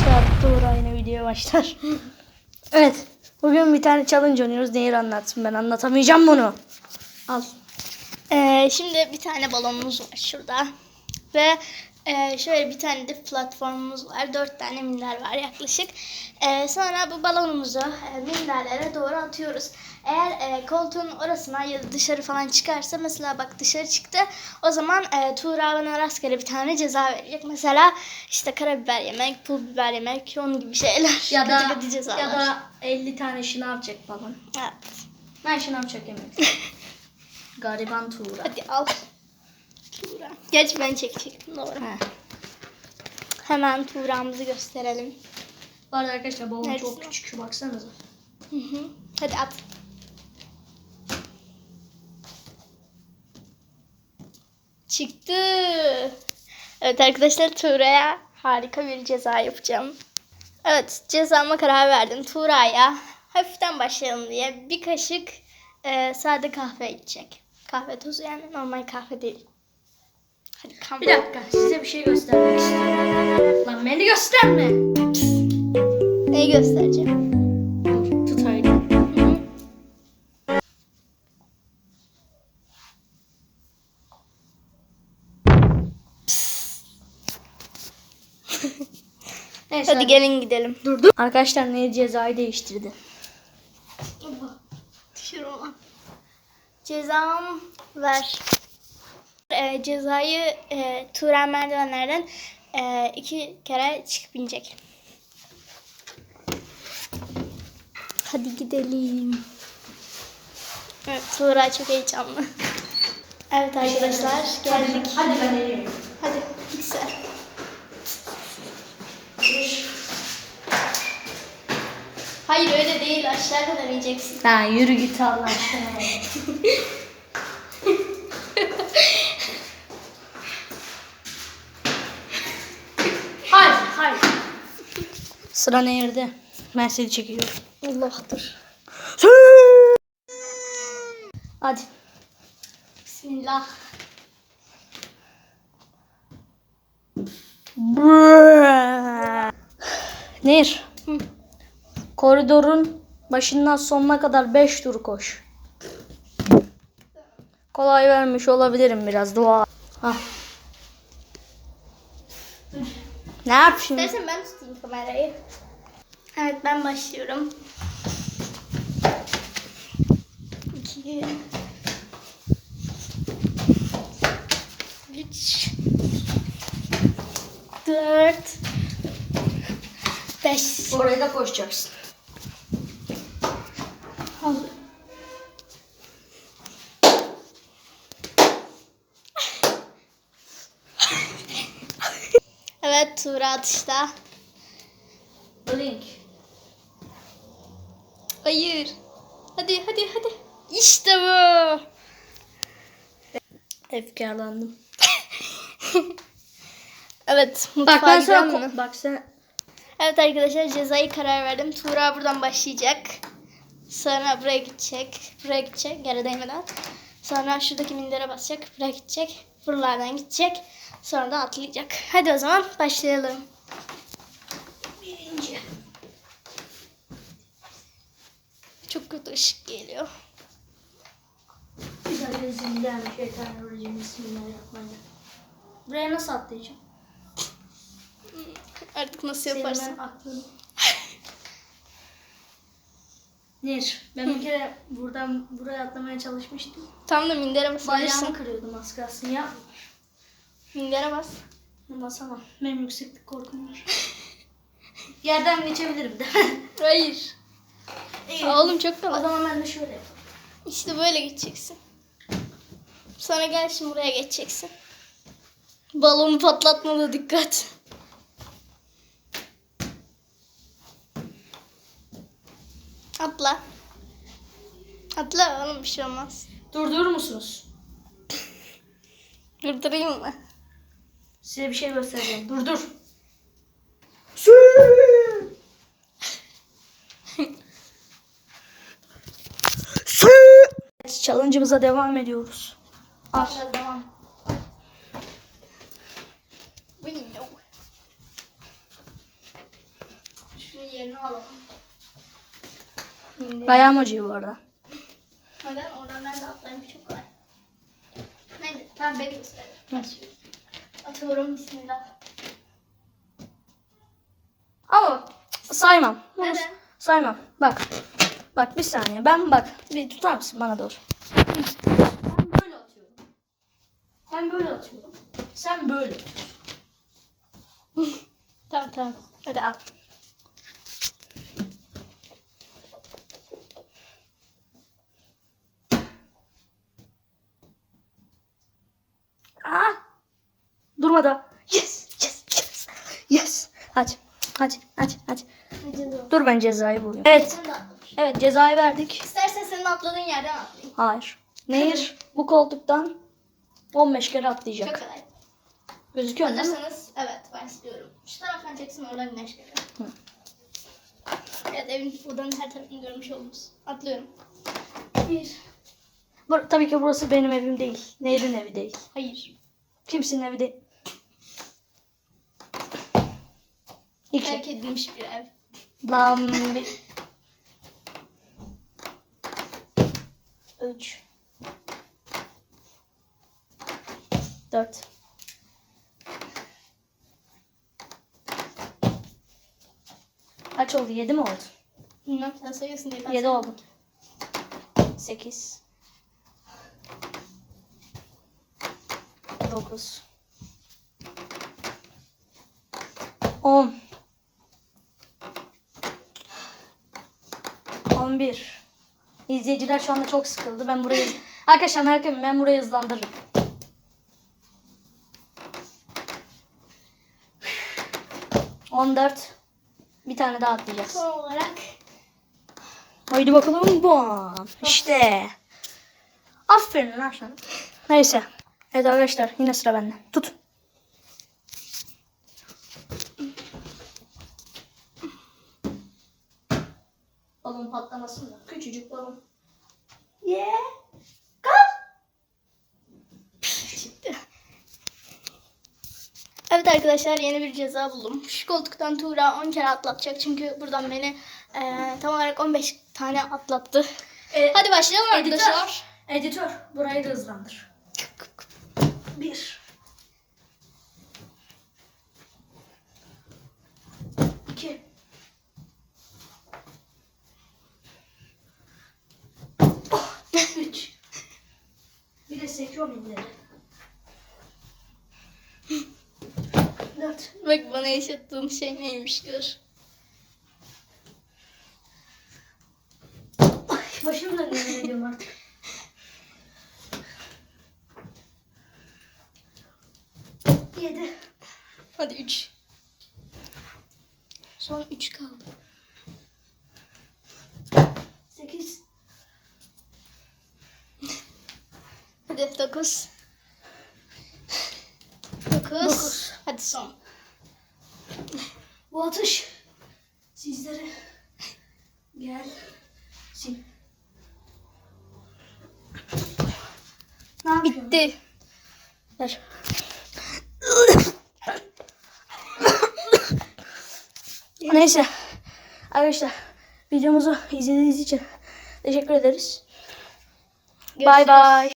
Başlar. Tuğra yine videoya başlar. evet. Bugün bir tane challenge oynuyoruz. Nehir anlatsın. Ben anlatamayacağım bunu. Al. Ee, şimdi bir tane balonumuz var şurada. Ve e, şöyle bir tane de platformumuz var. Dört tane minder var yaklaşık. Ee, sonra bu balonumuzu e, minderlere doğru atıyoruz. Eğer e, koltuğun orasına ya da dışarı falan çıkarsa mesela bak dışarı çıktı. O zaman e, Tuğra bana rastgele bir tane ceza verecek. Mesela işte karabiber yemek, pul biber yemek, onun gibi şeyler. Ya da, Kötü kötü ya da 50 tane şınav çek falan. Evet. Ben şınav çekemiyorum. Gariban Tuğra. Hadi al. Tuğra. Geç ben çekecektim doğru. He. Hemen Tuğra'mızı gösterelim. Bu arada arkadaşlar balon Neresi? çok küçük. Baksanıza. Hı hı. Hadi at. Çıktı. Evet arkadaşlar Tuğra'ya harika bir ceza yapacağım. Evet cezama karar verdim. Tuğra'ya hafiften başlayalım diye bir kaşık e, sade kahve içecek. Kahve tozu yani normal kahve değil. Hadi kan Bir dakika size bir şey göstermek istiyorum. Lan beni gösterme. Neyi göstereceğim? Tut öyle. Hı. Neyse Hadi gelin gidelim. Dur dur. Arkadaşlar ne cezayı değiştirdi. Düşür olan. Cezam ver. Ee, cezayı e, Turan merdivenlerden e, iki kere çıkıp inecek. Hadi gidelim. Evet Tuğra çok heyecanlı. Evet arkadaşlar geldik. Hadi ben geliyorum. Hadi yüksel. Hayır öyle değil aşağı kadar ineceksin. Ha yürü git Allah aşkına. Sıra nerede? Ben seni çekiyorum. Allah'tır. Hadi. Bismillah. Nehir. Hı. Koridorun başından sonuna kadar 5 tur koş. Kolay vermiş olabilirim biraz dua. Hah. Ne yap şimdi? İstersen ben tutayım kamerayı. Evet ben başlıyorum. İki. Üç. Dört. Beş. Oraya da koşacaksın. Altı. Evet Tuğra atışta. Hayır. Hadi hadi hadi. İşte bu. Efkarlandım. Evet. Bak ben ko- bak sen Evet arkadaşlar cezayı karar verdim. Tuğra buradan başlayacak. Sonra buraya gidecek. Buraya gidecek. Yere değmeden. Sonra şuradaki mindere basacak. Buraya gidecek. Buralardan gidecek. Sonra da atlayacak. Hadi o zaman başlayalım. Çok kötü ışık geliyor. rezilden şeytanirracim bismillahirrahmanirrahim. Buraya nasıl atlayacağım? Artık nasıl Senin yaparsın? ben aklım. Nehir, ben bir kere buradan buraya atlamaya çalışmıştım. Tam da mindere basabilirsin. Bacağımı kırıyordum az kalsın ya. Mindere bas. Basamam. Benim yükseklik korkum var. Yerden geçebilirim de. Hayır. İyi. Aa, Oğlum çok o kolay. zaman ben de şöyle yapayım. İşte böyle geçeceksin. Sonra gel şimdi buraya geçeceksin. Balonu patlatma da dikkat. Atla. Atla oğlum bir şey olmaz. Durdurur musunuz? Durdurayım mı? Size bir şey göstereceğim. Dur dur. Challenge'ımıza devam ediyoruz. Al. Devam. Window. yerine alalım. Şimdi Ayağım acıyor bu arada. neden? Oradan ben de atlayayım çok kolay. Neyse tamam beni göster. Atıyorum bismillah. Ama saymam. Neden? Saymam. Bak. Bak bir saniye. Ben bak. Bir tutar mısın bana doğru? Ben böyle atıyorum. Ben böyle atıyorum. Sen böyle. Tamam tamam. Hadi al. Aa! Durma da. Yes, yes, yes. Yes. Hadi, hadi, hadi. Acıdı. Dur ben cezayı bulayım. Evet. Evet cezayı verdik. İstersen senin atladığın yerden atlayayım. Hayır. Nehir bu koltuktan 15 kere Çok atlayacak. kolay. Gözüküyor mu? değil mi? Hazırsanız evet başlıyorum. Şu taraftan çeksin oradan güneş geliyor. Evet evin buradan her tarafını görmüş oldunuz. Atlıyorum. Bir. Bur- tabii ki burası benim evim değil. Nehir'in evi değil. Hayır. Kimsenin evi değil. İki. Terk edilmiş bir ev. Lan bir. Üç. Dört. Kaç oldu? Yedi mi oldu? Bilmem sen sayıyorsun diye ben Yedi sayıyorum. oldu. Sekiz. Dokuz. On. On bir. İzleyiciler şu anda çok sıkıldı. Ben burayı... Arkadaşlar merak etmeyin ben burayı hızlandırırım. On dört. Bir tane daha atlayacağız. Son olarak Haydi bakalım bam. İşte. Aferin lan sana. Neyse. Evet arkadaşlar yine sıra bende. Tut. Balon patlamasın da. Küçücük balon. Yeah. çıktı. Evet arkadaşlar yeni bir ceza buldum. Şu koltuktan Tuğra 10 kere atlatacak çünkü buradan beni eee, tam olarak 15 tane atlattı. E, Hadi başlayalım editör. arkadaşlar. Editör. Burayı da hızlandır. Bir. İki. Oh, üç. Sekiyorum ileri. Dört. Bak bana yaşattığın şey neymiş gör. Başım dönüyor yemin ediyorum artık. Yedi. Hadi 3. Son 3 kaldı. Sekiz. Hadi 9. 9. Dokuz. Hadi son. Bu atış sizlere gel yapıyorsun? Bitti. Ver. Neyse. Arkadaşlar videomuzu izlediğiniz için teşekkür ederiz. Bay bay.